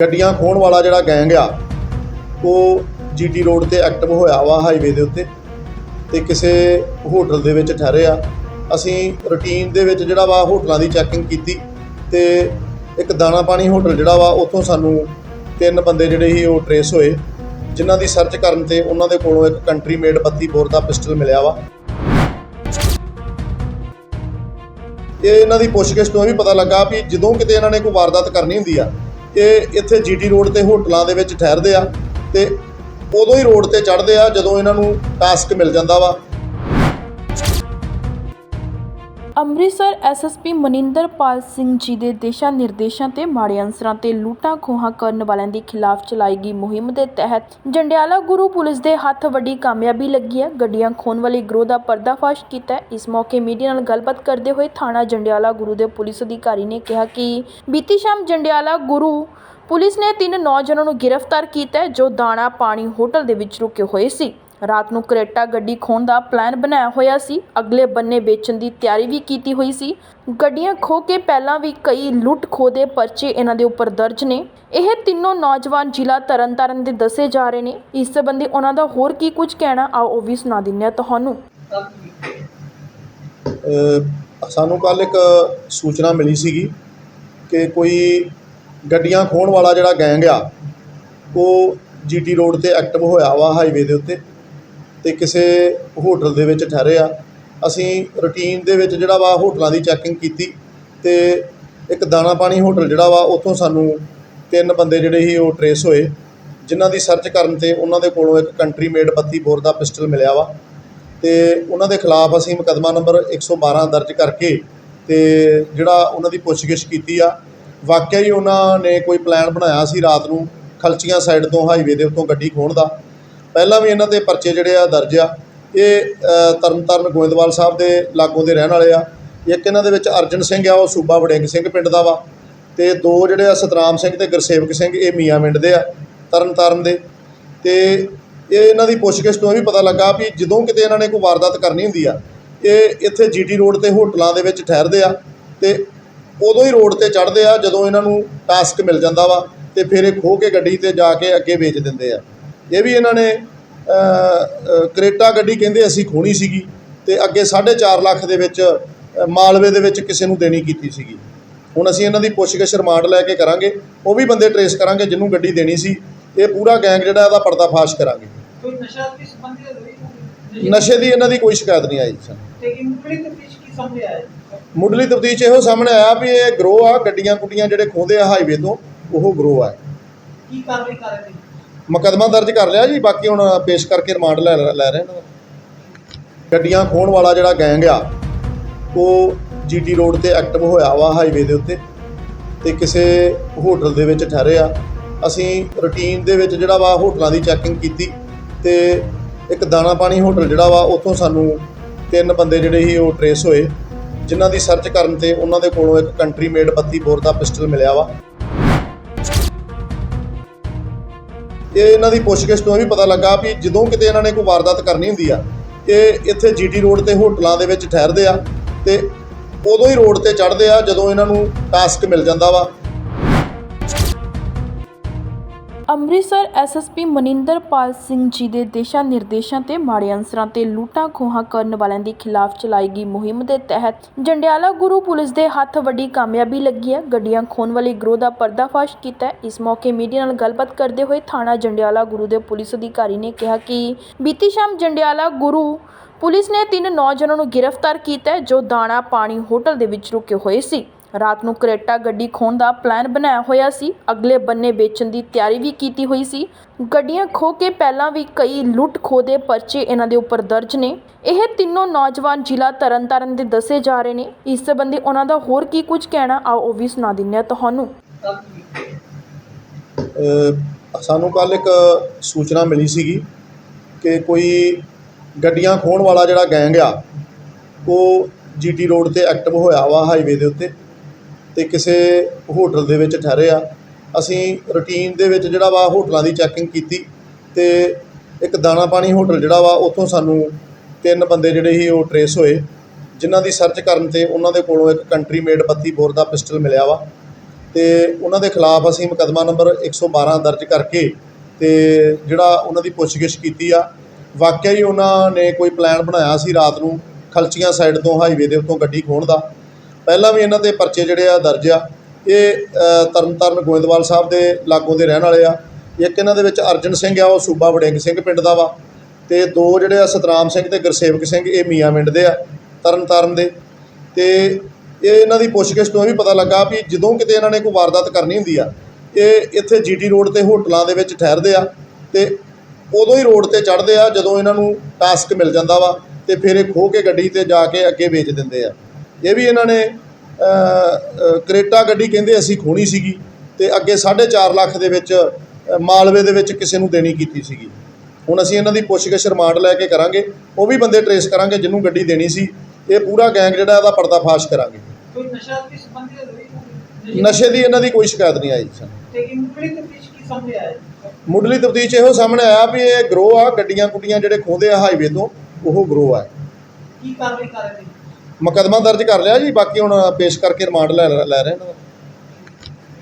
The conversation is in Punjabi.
ਗੱਡੀਆਂ ਖੋਹਣ ਵਾਲਾ ਜਿਹੜਾ ਗੈਂਗ ਆ, ਉਹ ਜੀਟੀ ਰੋਡ ਤੇ ਐਕਟਿਵ ਹੋਇਆ ਵਾ ਹਾਈਵੇ ਦੇ ਉੱਤੇ ਤੇ ਕਿਸੇ ਹੋਟਲ ਦੇ ਵਿੱਚ ਠਹਿਰੇ ਆ। ਅਸੀਂ ਰੂਟੀਨ ਦੇ ਵਿੱਚ ਜਿਹੜਾ ਵਾ ਹੋਟਲਾਂ ਦੀ ਚੈਕਿੰਗ ਕੀਤੀ ਤੇ ਇੱਕ ਦਾਣਾ ਪਾਣੀ ਹੋਟਲ ਜਿਹੜਾ ਵਾ, ਉੱਥੋਂ ਸਾਨੂੰ ਤਿੰਨ ਬੰਦੇ ਜਿਹੜੇ ਸੀ ਉਹ ਟਰੇਸ ਹੋਏ, ਜਿਨ੍ਹਾਂ ਦੀ ਸਰਚ ਕਰਨ ਤੇ ਉਹਨਾਂ ਦੇ ਕੋਲੋਂ ਇੱਕ ਕੰਟਰੀ ਮੇਡ 32 ਬੋਰ ਦਾ ਪਿਸਟਲ ਮਿਲਿਆ ਵਾ। ਇਹ ਇਹਨਾਂ ਦੀ ਪੁੱਛਗਿੱਛ ਤੋਂ ਇਹ ਵੀ ਪਤਾ ਲੱਗਾ ਵੀ ਜਦੋਂ ਕਿਤੇ ਇਹਨਾਂ ਨੇ ਕੋਈ ਵਾਰਦਾਤ ਕਰਨੀ ਹੁੰਦੀ ਆ ਇਹ ਇੱਥੇ ਜੀਟੀ ਰੋਡ ਤੇ ਹੋਟਲਾਂ ਦੇ ਵਿੱਚ ਠਹਿਰਦੇ ਆ ਤੇ ਉਦੋਂ ਹੀ ਰੋਡ ਤੇ ਚੜ੍ਹਦੇ ਆ ਜਦੋਂ ਇਹਨਾਂ ਨੂੰ ਟਾਸਕ ਮਿਲ ਜਾਂਦਾ ਵਾ। ਅੰਮ੍ਰਿਤਸਰ ਐਸਐਸਪੀ ਮਨਿੰਦਰਪਾਲ ਸਿੰਘ ਜੀ ਦੇ ਦਿਸ਼ਾ ਨਿਰਦੇਸ਼ਾਂ ਤੇ ਮਾੜੇ ਅਨਸਰਾਂ ਤੇ ਲੂਟਾਂ ਖੋਹਾਂ ਕਰਨ ਵਾਲਿਆਂ ਦੇ ਖਿਲਾਫ ਚਲਾਈ ਗਈ ਮੁਹਿੰਮ ਦੇ ਤਹਿਤ ਜੰਡਿਆਲਾ ਗੁਰੂ ਪੁਲਿਸ ਦੇ ਹੱਥ ਵੱਡੀ ਕਾਮਯਾਬੀ ਲੱਗੀ ਹੈ। ਗੱਡੀਆਂ ਖੋਹਣ ਵਾਲੇ ਗਰੋਹ ਦਾ ਪਰਦਾਫਾਸ਼ ਕੀਤਾ ਇਸ ਮੌਕੇ ਮੀਡੀਆ ਨਾਲ ਗੱਲਬਾਤ ਕਰਦੇ ਹੋਏ ਥਾਣਾ ਜੰਡਿਆਲਾ ਗੁਰੂ ਦੇ ਪੁਲਿਸ ਅਧਿਕਾਰੀ ਨੇ ਕਿਹਾ ਕਿ ਬੀਤੀ ਸ਼ਾਮ ਜੰਡਿਆਲਾ ਗੁਰੂ ਪੁਲਿਸ ਨੇ ਤਿੰਨ ਨੌਜਵਾਨਾਂ ਨੂੰ ਗ੍ਰਿਫਤਾਰ ਕੀਤਾ ਜੋ ਦਾਣਾ ਪਾਣੀ ਹੋਟਲ ਦੇ ਵਿੱਚ ਰੁਕੇ ਹੋਏ ਸੀ। ਰਾਤ ਨੂੰ ਕਰੇਟਾ ਗੱਡੀ ਖੋਣ ਦਾ ਪਲਾਨ ਬਣਾਇਆ ਹੋਇਆ ਸੀ। ਅਗਲੇ ਬੰਨੇ ਵੇਚਣ ਦੀ ਤਿਆਰੀ ਵੀ ਕੀਤੀ ਹੋਈ ਸੀ। ਗੱਡੀਆਂ ਖੋ ਕੇ ਪਹਿਲਾਂ ਵੀ ਕਈ ਲੁੱਟ ਖੋਹ ਦੇ ਪਰਚੇ ਇਹਨਾਂ ਦੇ ਉੱਪਰ ਦਰਜ ਨੇ। ਇਹ ਤਿੰਨੋਂ ਨੌਜਵਾਨ ਜ਼ਿਲ੍ਹਾ ਤਰਨਤਾਰਨ ਦੇ ਦੱਸੇ ਜਾ ਰਹੇ ਨੇ। ਇਸ ਸੰਬੰਧੀ ਉਹਨਾਂ ਦਾ ਹੋਰ ਕੀ ਕੁਝ ਕਹਿਣਾ, ਆਓ ਉਹ ਵੀ ਸੁਣਾ ਦਿੰਦੇ ਹਾਂ ਤੁਹਾਨੂੰ। ਸਾਨੂੰ ਕੱਲ ਇੱਕ ਸੂਚਨਾ ਮਿਲੀ ਸੀਗੀ ਕਿ ਕੋਈ ਗੱਡੀਆਂ ਖੋਹਣ ਵਾਲਾ ਜਿਹੜਾ ਗੈਂਗ ਆ, ਉਹ ਜੀਟੀ ਰੋਡ ਤੇ ਐਕਟਿਵ ਹੋਇਆ ਵਾ ਹਾਈਵੇ ਦੇ ਉੱਤੇ। ਅਤੇ ਕਿਸੇ ਹੋਟਲ ਦੇ ਵਿੱਚ ਠਹਿਰੇ ਆ। ਅਸੀਂ ਰੂਟੀਨ ਦੇ ਵਿੱਚ ਜਿਹੜਾ ਵਾ ਹੋਟਲਾਂ ਦੀ ਚੈਕਿੰਗ ਕੀਤੀ ਅਤੇ ਇੱਕ ਦਾਣਾ ਪਾਣੀ ਹੋਟਲ ਜਿਹੜਾ ਵਾ, ਉੱਥੋਂ ਸਾਨੂੰ ਤਿੰਨ ਬੰਦੇ ਜਿਹੜੇ ਸੀ ਉਹ ਟਰੇਸ ਹੋਏ, ਜਿਨ੍ਹਾਂ ਦੀ ਸਰਚ ਕਰਨ ਤੇ ਉਹਨਾਂ ਦੇ ਕੋਲੋਂ ਇੱਕ ਕੰਟਰੀ ਮੇਡ 32 ਬੋਰ ਦਾ ਪਿਸਟਲ ਮਿਲਿਆ ਵਾ। ਅਤੇ ਉਹਨਾਂ ਦੇ ਖਿਲਾਫ ਅਸੀਂ ਮੁਕੱਦਮਾ ਨੰਬਰ 112 ਦਰਜ ਕਰਕੇ ਅਤੇ ਜਿਹੜਾ ਉਹਨਾਂ ਦੀ ਪੁੱਛਗਿੱਛ ਕੀਤੀ ਆ। ਵਾਕਿਆ ਹੀ ਉਹਨਾਂ ਨੇ ਕੋਈ ਪਲਾਨ ਬਣਾਇਆ ਸੀ ਰਾਤ ਨੂੰ ਖਲਚੀਆਂ ਸਾਈਡ ਤੋਂ ਹਾਈਵੇ ਦੇ ਉੱਤੋਂ ਗੱਡੀ ਖੋਹਣ ਦਾ। ਪਹਿਲਾਂ ਵੀ ਇਹਨਾਂ ਦੇ ਪਰਚੇ ਜਿਹੜੇ ਆ ਦਰਜ ਆ। ਇਹ ਤਰਨਤਾਰਨ ਗੋਇੰਦਵਾਲ ਸਾਹਿਬ ਦੇ ਲਾਗੋਂ ਦੇ ਰਹਿਣ ਵਾਲੇ ਆ। ਇੱਕ ਇਹਨਾਂ ਦੇ ਵਿੱਚ ਅਰਜਨ ਸਿੰਘ ਆ, ਉਹ ਸੂਬਾ ਵੜਿੰਗ ਸਿੰਘ ਪਿੰਡ ਦਾ ਵਾ। ਤੇ ਦੋ ਜਿਹੜੇ ਆ ਸਤਰਾਮ ਸਿੰਘ ਤੇ ਗੁਰਸੇਵਕ ਸਿੰਘ, ਇਹ ਮੀਆਂ ਮਿੰਡ ਦੇ ਆ, ਤਰਨਤਾਰਨ ਦੇ। ਤੇ ਇਹ ਇਹਨਾਂ ਦੀ ਪੁੱਛਗਿੱਛ ਤੋਂ ਇਹ ਵੀ ਪਤਾ ਲੱਗਾ ਵੀ ਜਦੋਂ ਕਿਤੇ ਇਹਨਾਂ ਨੇ ਕੋਈ ਵਾਰਦਾਤ ਕਰਨੀ ਹੁੰਦੀ ਆ, ਇਹ ਇੱਥੇ ਜੀਟੀ ਰੋਡ ਤੇ ਹੋਟਲਾਂ ਦੇ ਵਿੱਚ ਠਹਿਰਦੇ ਆ ਤੇ ਉਦੋਂ ਹੀ ਰੋਡ ਤੇ ਚੜ੍ਹਦੇ ਆ ਜਦੋਂ ਇਹਨਾਂ ਨੂੰ ਟਾਸਕ ਮਿਲ ਜਾਂਦਾ ਵਾ ਤੇ ਫਿਰ ਇਹ ਖੋ ਕੇ ਗੱਡੀ ਤੇ ਜਾ ਕੇ ਅੱਗੇ ਵੇਚ ਦਿੰਦੇ ਆ। ਇਹ ਵੀ ਇਹਨਾਂ ਨੇ ਕਰੇਟਾ ਗੱਡੀ ਕਹਿੰਦੇ ਅਸੀਂ ਖੋਣੀ ਸੀਗੀ ਤੇ ਅੱਗੇ 4.5 ਲੱਖ ਦੇ ਵਿੱਚ ਮਾਲਵੇ ਦੇ ਵਿੱਚ ਕਿਸੇ ਨੂੰ ਦੇਣੀ ਕੀਤੀ ਸੀਗੀ। ਹੁਣ ਅਸੀਂ ਇਹਨਾਂ ਦੀ ਪੁੱਛਗਿੱਛ ਰਿਮਾਂਡ ਲੈ ਕੇ ਕਰਾਂਗੇ ਉਹ ਵੀ ਬੰਦੇ ਟਰੇਸ ਕਰਾਂਗੇ ਜਿਹਨੂੰ ਗੱਡੀ ਦੇਣੀ ਸੀ ਇਹ ਪੂਰਾ ਗੈਂਗ ਜਿਹੜਾ ਇਹਦਾ ਪਰਦਾਫਾਸ਼ ਕਰਾਂਗੇ। ਕੋਈ ਨਸ਼ਾ ਸੰਬੰਧੀ ਦੀ ਇਹਨਾਂ ਦੀ ਕੋਈ ਸ਼ਿਕਾਇਤ ਨਹੀਂ ਆਈ ਸਾਨੂੰ ਇਨਕੁਇਰੀ ਤਫਤੀਸ਼ ਕੀ ਸਾਹਮਣੇ ਆਇਆ ਹੈ? ਮੁੱਢਲੀ ਤਫਤੀਸ਼ ਇਹੋ ਸਾਹਮਣੇ ਆਇਆ ਵੀ ਇਹ ਗਰੋਹ ਆ ਗੱਡੀਆਂ ਗੁੱਡੀਆਂ ਜਿਹੜੇ ਖੋਹਦੇ ਆ ਹਾਈਵੇ ਤੋਂ ਉਹ ਗਰੋਹ ਆ। ਕੀ ਕਾਰਵਾਈ ਕਰ ਰਹੇ ਮੁਕੱਦਮਾ ਦਰਜ ਕਰ ਲਿਆ ਜੀ, ਬਾਕੀ ਹੁਣ ਪੇਸ਼ ਕਰਕੇ ਰਿਮਾਂਡ ਲੈ ਲੈ ਰਹੇ ਨੇ। ਗੱਡੀਆਂ ਖੋਹਣ ਵਾਲਾ ਜਿਹੜਾ ਗੈਂਗ ਆ, ਉਹ ਜੀਟੀ ਰੋਡ ਤੇ ਐਕਟਿਵ ਹੋਇਆ ਵਾ ਹਾਈਵੇ ਦੇ ਉੱਤੇ ਤੇ ਕਿਸੇ ਹੋਟਲ ਦੇ ਵਿੱਚ ਠਹਿਰੇ ਆ। ਅਸੀਂ ਰੂਟੀਨ ਦੇ ਵਿੱਚ ਜਿਹੜਾ ਵਾ ਹੋਟਲਾਂ ਦੀ ਚੈਕਿੰਗ ਕੀਤੀ ਤੇ ਇੱਕ ਦਾਣਾ ਪਾਣੀ ਹੋਟਲ ਜਿਹੜਾ ਵਾ, ਉੱਥੋਂ ਸਾਨੂੰ ਤਿੰਨ ਬੰਦੇ ਜਿਹੜੇ ਸੀ, ਉਹ ਟਰੇਸ ਹੋਏ। ਜਿਨ੍ਹਾਂ ਦੀ ਸਰਚ ਕਰਨ ਤੇ ਉਹਨਾਂ ਦੇ ਕੋਲੋਂ ਇੱਕ ਕੰਟਰੀ ਮੇਡ 32 ਬੋਰ ਦਾ ਪਿਸਟਲ ਮਿਲਿਆ ਵਾ। ਇਹ ਇਹਨਾਂ ਦੀ ਪੁੱਛਗਿੱਛ ਤੋਂ ਇਹ ਵੀ ਪਤਾ ਲੱਗਾ ਵੀ ਜਦੋਂ ਕਿਤੇ ਇਹਨਾਂ ਨੇ ਕੋਈ ਵਾਰਦਾਤ ਕਰਨੀ ਹੁੰਦੀ ਆ, ਇਹ ਇੱਥੇ ਜੀਟੀ ਰੋਡ ਤੇ ਹੋਟਲਾਂ ਦੇ ਵਿੱਚ ਠਹਿਰਦੇ ਆ ਤੇ ਉਦੋਂ ਹੀ ਰੋਡ ਤੇ ਚੜ੍ਹਦੇ ਆ ਜਦੋਂ ਇਹਨਾਂ ਨੂੰ ਟਾਸਕ ਮਿਲ ਜਾਂਦਾ ਵਾ। ਅੰਮ੍ਰਿਤਸਰ ਐਸਐਸਪੀ ਮਨਿੰਦਰਪਾਲ ਸਿੰਘ ਜੀ ਦੇ ਦਿਸ਼ਾ ਨਿਰਦੇਸ਼ਾਂ ਤੇ ਮਾੜੇ ਅਨਸਰਾਂ ਤੇ ਲੂਟਾਂ ਖੋਹਾਂ ਕਰਨ ਵਾਲਿਆਂ ਦੇ ਖਿਲਾਫ ਚਲਾਈ ਗਈ ਮੁਹਿੰਮ ਦੇ ਤਹਿਤ ਜੰਡਿਆਲਾ ਗੁਰੂ ਪੁਲਿਸ ਦੇ ਹੱਥ ਵੱਡੀ ਕਾਮਯਾਬੀ ਲੱਗੀ ਹੈ। ਗੱਡੀਆਂ ਖੋਹਣ ਵਾਲੇ ਗਰੋਹ ਦਾ ਪਰਦਾਫਾਸ਼ ਕੀਤਾ ਇਸ ਮੌਕੇ ਮੀਡੀਆ ਨਾਲ ਗੱਲਬਾਤ ਕਰਦੇ ਹੋਏ ਥਾਣਾ ਜੰਡਿਆਲਾ ਗੁਰੂ ਦੇ ਪੁਲਿਸ ਅਧਿਕਾਰੀ ਨੇ ਕਿਹਾ ਕਿ ਬੀਤੀ ਸ਼ਾਮ ਜੰਡਿਆਲਾ ਗੁਰੂ ਪੁਲਿਸ ਨੇ ਤਿੰਨ ਨੌਜਵਾਨਾਂ ਨੂੰ ਗ੍ਰਿਫਤਾਰ ਕੀਤਾ ਹੈ, ਜੋ ਦਾਣਾ ਪਾਣੀ ਹੋਟਲ ਦੇ ਵਿੱਚ ਰੁਕੇ ਹੋਏ ਸੀ। ਰਾਤ ਨੂੰ ਕਰੇਟਾ ਗੱਡੀ ਖੋਣ ਦਾ ਪਲਾਨ ਬਣਾਇਆ ਹੋਇਆ ਸੀ। ਅਗਲੇ ਬੰਨੇ ਵੇਚਣ ਦੀ ਤਿਆਰੀ ਵੀ ਕੀਤੀ ਹੋਈ ਸੀ। ਗੱਡੀਆਂ ਖੋ ਕੇ ਪਹਿਲਾਂ ਵੀ ਕਈ ਲੁੱਟ ਖੋਹ ਦੇ ਪਰਚੇ ਇਹਨਾਂ ਦੇ ਉੱਪਰ ਦਰਜ ਨੇ। ਇਹ ਤਿੰਨੋਂ ਨੌਜਵਾਨ ਜ਼ਿਲ੍ਹਾ ਤਰਨਤਾਰਨ ਦੇ ਦੱਸੇ ਜਾ ਰਹੇ ਨੇ। ਇਸ ਸੰਬੰਧੀ ਉਹਨਾਂ ਦਾ ਹੋਰ ਕੀ ਕੁਝ ਕਹਿਣਾ, ਆਓ ਉਹ ਵੀ ਸੁਣਾ ਦਿੰਦੇ ਹਾਂ ਤੁਹਾਨੂੰ। ਸਾਨੂੰ ਕੱਲ ਇੱਕ ਸੂਚਨਾ ਮਿਲੀ ਸੀਗੀ ਕਿ ਕੋਈ ਗੱਡੀਆਂ ਖੋਹਣ ਵਾਲਾ ਜਿਹੜਾ ਗੈਂਗ ਆ, ਉਹ ਜੀਟੀ ਰੋਡ ਤੇ ਐਕਟਿਵ ਹੋਇਆ ਵਾ ਹਾਈਵੇ ਦੇ ਉੱਤੇ। ਅਤੇ ਕਿਸੇ ਹੋਟਲ ਦੇ ਵਿੱਚ ਠਹਿਰੇ ਆ। ਅਸੀਂ ਰੂਟੀਨ ਦੇ ਵਿੱਚ ਜਿਹੜਾ ਵਾ ਹੋਟਲਾਂ ਦੀ ਚੈਕਿੰਗ ਕੀਤੀ ਅਤੇ ਇੱਕ ਦਾਣਾ ਪਾਣੀ ਹੋਟਲ ਜਿਹੜਾ ਵਾ, ਉੱਥੋਂ ਸਾਨੂੰ ਤਿੰਨ ਬੰਦੇ ਜਿਹੜੇ ਸੀ ਉਹ ਟਰੇਸ ਹੋਏ, ਜਿਨ੍ਹਾਂ ਦੀ ਸਰਚ ਕਰਨ ਤੇ ਉਹਨਾਂ ਦੇ ਕੋਲੋਂ ਇੱਕ ਕੰਟਰੀ ਮੇਡ 32 ਬੋਰ ਦਾ ਪਿਸਟਲ ਮਿਲਿਆ ਵਾ। ਅਤੇ ਉਹਨਾਂ ਦੇ ਖਿਲਾਫ ਅਸੀਂ ਮੁਕੱਦਮਾ ਨੰਬਰ 112 ਦਰਜ ਕਰਕੇ ਅਤੇ ਜਿਹੜਾ ਉਹਨਾਂ ਦੀ ਪੁੱਛਗਿੱਛ ਕੀਤੀ ਆ। ਵਾਕਿਆ ਹੀ ਉਹਨਾਂ ਨੇ ਕੋਈ ਪਲਾਨ ਬਣਾਇਆ ਸੀ ਰਾਤ ਨੂੰ ਖਲਚੀਆਂ ਸਾਈਡ ਤੋਂ ਹਾਈਵੇ ਦੇ ਉੱਤੋਂ ਗੱਡੀ ਖੋਹਣ ਦਾ। ਪਹਿਲਾਂ ਵੀ ਇਹਨਾਂ ਦੇ ਪਰਚੇ ਜਿਹੜੇ ਆ ਦਰਜ ਆ, ਇਹ ਤਰਨਤਾਰਨ ਗੋਇੰਦਵਾਲ ਸਾਹਿਬ ਦੇ ਲਾਗੋਂ ਦੇ ਰਹਿਣ ਵਾਲੇ ਆ। ਇੱਕ ਇਹਨਾਂ ਦੇ ਵਿੱਚ ਅਰਜਨ ਸਿੰਘ ਆ, ਉਹ ਸੂਬਾ ਵੜਿੰਗ ਸਿੰਘ ਪਿੰਡ ਦਾ ਵਾ ਤੇ ਦੋ ਜਿਹੜੇ ਆ ਸਤਰਾਮ ਸਿੰਘ ਤੇ ਗੁਰਸੇਵਕ ਸਿੰਘ, ਇਹ ਮੀਆਂ ਮਿੰਡ ਦੇ ਆ ਤਰਨਤਾਰਨ ਦੇ। ਤੇ ਇਹ ਇਹਨਾਂ ਦੀ ਪੁੱਛਗਿੱਛ ਤੋਂ ਇਹ ਵੀ ਪਤਾ ਲੱਗਾ ਵੀ ਜਦੋਂ ਕਿਤੇ ਇਹਨਾਂ ਨੇ ਕੋਈ ਵਾਰਦਾਤ ਕਰਨੀ ਹੁੰਦੀ ਆ, ਇਹ ਇੱਥੇ ਜੀਟੀ ਰੋਡ ਤੇ ਹੋਟਲਾਂ ਦੇ ਵਿੱਚ ਠਹਿਰਦੇ ਆ ਤੇ ਉਦੋਂ ਹੀ ਰੋਡ ਤੇ ਚੜ੍ਹਦੇ ਆ ਜਦੋਂ ਇਹਨਾਂ ਨੂੰ ਟਾਸਕ ਮਿਲ ਜਾਂਦਾ ਵਾ ਤੇ ਫਿਰ ਇਹ ਖੋ ਕੇ ਗੱਡੀ ਤੇ ਜਾ ਕੇ ਅੱਗੇ ਵੇਚ ਦਿੰਦੇ ਆ। ਇਹ ਵੀ ਇਹਨਾਂ ਨੇ ਕਰੇਟਾ ਗੱਡੀ ਕਹਿੰਦੇ ਅਸੀਂ ਖੋਣੀ ਸੀਗੀ ਤੇ ਅੱਗੇ 4.5 ਲੱਖ ਦੇ ਵਿੱਚ ਮਾਲਵੇ ਦੇ ਵਿੱਚ ਕਿਸੇ ਨੂੰ ਦੇਣੀ ਕੀਤੀ ਸੀਗੀ। ਹੁਣ ਅਸੀਂ ਇਹਨਾਂ ਦੀ ਪੁੱਛਗਿੱਛ ਰਿਮਾਂਡ ਲੈ ਕੇ ਕਰਾਂਗੇ ਉਹ ਵੀ ਬੰਦੇ ਟਰੇਸ ਕਰਾਂਗੇ ਜਿਹਨੂੰ ਗੱਡੀ ਦੇਣੀ ਸੀ ਇਹ ਪੂਰਾ ਗੈਂਗ ਜਿਹੜਾ ਇਹਦਾ ਪਰਦਾਫਾਸ਼ ਕਰਾਂਗੇ। ਕੋਈ ਨਸ਼ਾ ਸੰਬੰਧੀ ਦੀ ਇਹਨਾਂ ਦੀ ਕੋਈ ਸ਼ਿਕਾਇਤ ਨਹੀਂ ਆਈ ਸਾਨੂੰ। ਤੇ ਮੁੱਢਲੀ ਤਫਤੀਸ਼ ਕੀ ਸਾਹਮਣੇ ਆਇਆ ਜੀ? ਮੁੱਢਲੀ ਤਫਤੀਸ਼ ਇਹੋ ਸਾਹਮਣੇ ਆਇਆ ਵੀ ਇਹ ਗਰੋਹ ਆ ਗੱਡੀਆਂ ਗੁੱਡੀਆਂ ਜਿਹੜੇ ਖੋਹਦੇ ਆ ਹਾਈਵੇ ਤੋਂ ਉਹ ਗਰੋਹ ਆ। ਕੀ ਕਾਰਵਾਈ ਕਰ ਰਹੇ ਮੁਕੱਦਮਾ ਦਰਜ ਕਰ ਲਿਆ ਜੀ, ਬਾਕੀ ਹੁਣ ਪੇਸ਼ ਕਰਕੇ ਰਿਮਾਂਡ ਲੈ ਲੈ ਰਹੇ ਇਹਨਾਂ ਦਾ